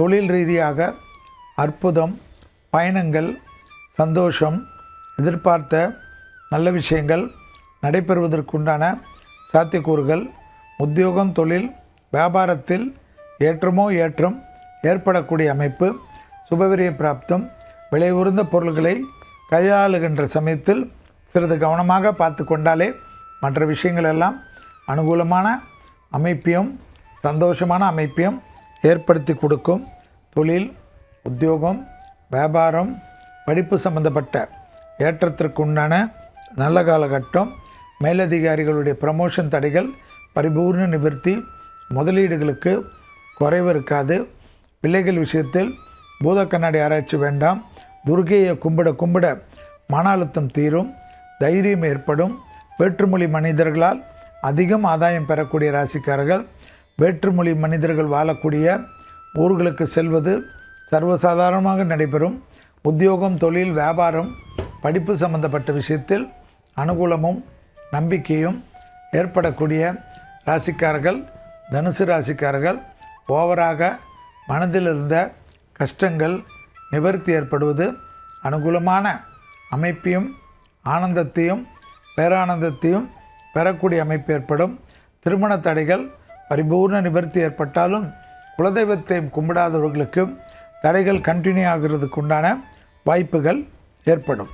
தொழில் ரீதியாக அற்புதம் பயணங்கள் சந்தோஷம் எதிர்பார்த்த நல்ல விஷயங்கள் நடைபெறுவதற்குண்டான சாத்தியக்கூறுகள் உத்தியோகம் தொழில் வியாபாரத்தில் ஏற்றமோ ஏற்றம் ஏற்படக்கூடிய அமைப்பு சுபவிரிய பிராப்தம் விலை உயர்ந்த பொருள்களை கையாளுகின்ற சமயத்தில் சிறிது கவனமாக பார்த்து கொண்டாலே மற்ற விஷயங்கள் எல்லாம் அனுகூலமான அமைப்பையும் சந்தோஷமான அமைப்பையும் ஏற்படுத்தி கொடுக்கும். தொழில் உத்தியோகம் வியாபாரம் படிப்பு சம்பந்தப்பட்ட ஏற்றத்திற்குண்டான நல்ல காலகட்டம் மேலதிகாரிகளுடைய ப்ரமோஷன் தடைகள் பரிபூர்ண நிவர்த்தி முதலீடுகளுக்கு குறைவு இருக்காது. பிள்ளைகள் விஷயத்தில் பூத கண்ணாடி ஆராய்ச்சி வேண்டாம். துர்கையை கும்பிட கும்பிட மன அழுத்தம் தீரும் தைரியம் ஏற்படும். வேற்றுமொழி மனிதர்களால் அதிகம் ஆதாயம் பெறக்கூடிய ராசிக்காரர்கள் வேற்றுமொழி மனிதர்கள் வாழக்கூடிய ஊர்களுக்கு செல்வது சர்வசாதாரணமாக நடைபெறும். உத்தியோகம் தொழில் வியாபாரம் படிப்பு சம்பந்தப்பட்ட விஷயத்தில் அனுகூலமும் நம்பிக்கையும் ஏற்படக்கூடிய ராசிக்காரர்கள் தனுசு ராசிக்காரர்கள் ஓவராக மனதில் இருந்த கஷ்டங்கள் நிவர்த்தி ஏற்படுவது அனுகூலமான அமைப்பையும் ஆனந்தத்தையும் பேரானந்தத்தையும் பெறக்கூடிய அமைப்பு ஏற்படும். திருமண தடைகள் பரிபூர்ண நிவர்த்தி ஏற்பட்டாலும் குலதெய்வத்தை கும்பிடாதவர்களுக்கு தடைகள் கண்டினியூ ஆகிறதுக்கு உண்டான வாய்ப்புகள் ஏற்படும்.